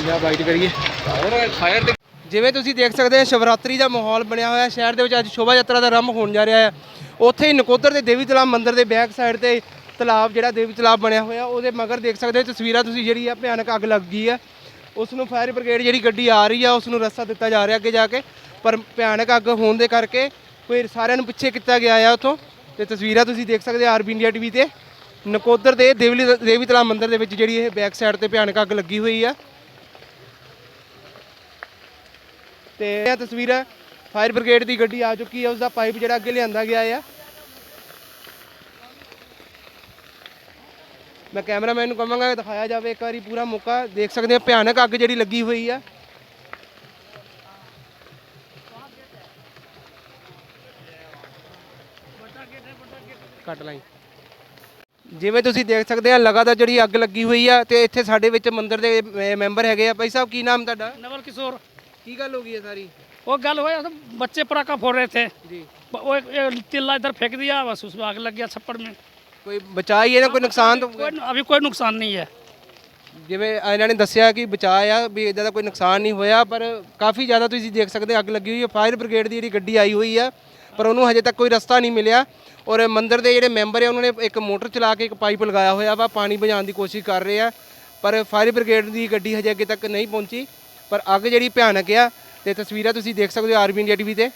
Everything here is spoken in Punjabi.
ਲਿਆ ਬਾਈਟ ਕਰੀਏ। ਫਾਇਰ ਫਾਇਰ ਤੇ ਜਿਵੇਂ ਤੁਸੀਂ ਦੇਖ ਸਕਦੇ ਹੋ, ਸ਼ਿਵਰਾਤਰੀ ਦਾ ਮਾਹੌਲ ਬਣਿਆ ਹੋਇਆ ਸ਼ਹਿਰ ਦੇ ਵਿੱਚ ਅੱਜ ਸ਼ੋਭਾ ਯਾਤਰਾ ਦਾ ਆਰੰਭ ਹੋਣ ਜਾ ਰਿਹਾ ਹੈ। ਉੱਥੇ ਹੀ ਨਕੋਦਰ ਦੇ ਦੇਵੀ ਤਲਾਬ ਮੰਦਿਰ ਦੇ ਬੈਕ ਸਾਈਡ ਤੇ ਤਲਾਬ, ਜਿਹੜਾ ਦੇਵੀ ਤਲਾਬ ਬਣਿਆ ਹੋਇਆ, ਉਹਦੇ ਮਗਰ ਦੇਖ ਸਕਦੇ ਹੋ, ਤਸਵੀਰਾਂ ਤੁਸੀਂ ਜਿਹੜੀ ਆ, ਭਿਆਨਕ ਅੱਗ ਲੱਗ ਗਈ ਹੈ। ਉਸ ਨੂੰ ਫਾਇਰ ਬ੍ਰਿਗੇਡ ਜਿਹੜੀ ਗੱਡੀ ਆ ਰਹੀ ਆ ਉਸ ਨੂੰ ਰਸਤਾ ਦਿੱਤਾ ਜਾ ਰਿਹਾ ਅੱਗੇ ਜਾ ਕੇ। ਪਰ ਭਿਆਨਕ ਅੱਗ ਹੋਣ ਦੇ ਕਰਕੇ ਕੋਈ ਸਾਰਿਆਂ ਨੂੰ ਪਿੱਛੇ ਕੀਤਾ ਗਿਆ ਆ ਉੱਥੋਂ। ਤੇ ਤਸਵੀਰਾਂ ਤੁਸੀਂ ਦੇਖ ਸਕਦੇ ਹੋ, ਆਰਬੀ ਇੰਡੀਆ ਟੀਵੀ ਤੇ। ਨਕੋਦਰ ਦੇ ਦੇਵੀ ਦੇਵੀ ਤਲਾਬ ਮੰਦਿਰ ਦੇ ਵਿੱਚ ਜਿਹੜੀ ਇਹ ਬੈਕ ਸਾਈਡ ਤੇ ਭਿਆਨਕ ਅੱਗ ਲੱਗੀ ਹੋਈ ਆ। ਤੇ ਇਹ ਤਸਵੀਰ ਹੈ, ਫਾਇਰ ਬ੍ਰਿਗੇਡ ਦੀ ਗੱਡੀ ਆ ਚੁੱਕੀ ਹੈ ਉਸ ਦਾ ਪਾਈਪ ਜਿਹੜਾ ਅੱਗੇ ਲਿਆਂਦਾ ਗਿਆ ਹੈ ਮੈਂ ਕੈਮਰਾਮੈਨ ਨੂੰ ਕਹਾਂਗਾ ਕਿ ਦਿਖਾਇਆ ਜਾਵੇ, ਇੱਕ ਵਾਰੀ ਪੂਰਾ ਮੌਕਾ, ਦੇਖ ਸਕਦੇ ਆ ਭਿਆਨਕ ਅੱਗ ਜਿਹੜੀ ਲੱਗੀ ਹੋਈ ਆ। ਕੱਟ ਲਾਈ। ਜਿਵੇਂ ਤੁਸੀਂ ਦੇਖ ਸਕਦੇ ਆ, ਲਗਾਤਾਰ ਜਿਹੜੀ ਅੱਗ ਲੱਗੀ ਹੋਈ ਆ, ਤੇ ਇੱਥੇ ਸਾਡੇ ਵਿੱਚ ਮੰਦਿਰ ਦੇ ਮੈਂਬਰ ਹੈਗੇ ਆ। ਭਾਈ ਸਾਹਿਬ, ਕੀ ਨਾਮ ਤੁਹਾਡਾ? ਨਵਲ ਕਿਸ਼ੋਰ। ਕੀ ਗੱਲ ਹੋ ਗਈ ਹੈ ਸਾਰੀ वो गल हुआ तो बच्चे पटाखा फोड़ रहे थे ਜੀ वो एक- एक तिल्ला इधर फेंक दिया बस उसमें आग लग गया छप्पड़ में ਕੋਈ ਬਚਾਈ ਹੈ ਨਾ ਕੋਈ ਨੁਕਸਾਨ ਤਾਂ कोई अभी कोई नुकसान नहीं है ਜਿਵੇਂ ਇਹਨਾਂ ਨੇ ਦੱਸਿਆ ਕਿ ਬਚਾਅ ਆ ਵੀ ਇਦਾਂ ਦਾ ਕੋਈ ਨੁਕਸਾਨ ਨਹੀਂ ਹੋਇਆ ਪਰ ਕਾਫੀ ਜ਼ਿਆਦਾ ਤੁਸੀਂ ਦੇਖ ਸਕਦੇ ਹੋ ਅੱਗ ਲੱਗੀ ਹੋਈ ਹੈ ਫਾਇਰ ਬ੍ਰਿਗੇਡ ਦੀ ਜਿਹੜੀ ਗੱਡੀ ਆਈ ਹੋਈ ਆ ਪਰ ਉਹਨੂੰ ਹਜੇ ਤੱਕ ਕੋਈ ਰਸਤਾ ਨਹੀਂ ਮਿਲਿਆ ਔਰ ਮੰਦਿਰ ਦੇ ਜਿਹੜੇ ਮੈਂਬਰ ਆ ਉਹਨਾਂ ਨੇ ਇੱਕ ਮੋਟਰ ਚਲਾ ਕੇ ਇੱਕ ਪਾਈਪ ਲਗਾਇਆ ਹੋਇਆ ਵਾ ਪਾਣੀ ਬੁਝਾਉਣ ਦੀ ਕੋਸ਼ਿਸ਼ ਕਰ ਰਹੇ ਆ ਪਰ ਫਾਇਰ ਬ੍ਰਿਗੇਡ ਦੀ ਗੱਡੀ ਹਜੇ ਅੱਗੇ ਤੱਕ ਨਹੀਂ ਪਹੁੰਚੀ ਪਰ ਅੱਗ ਜਿਹੜੀ ਭਿਆਨਕ ਆ, ਤੇ ਤਸਵੀਰਾਂ ਤੁਸੀਂ ਦੇਖ ਸਕਦੇ ਹੋ ਆਰਬੀ ਇੰਡੀਆ ਟੀਵੀ ਤੇ।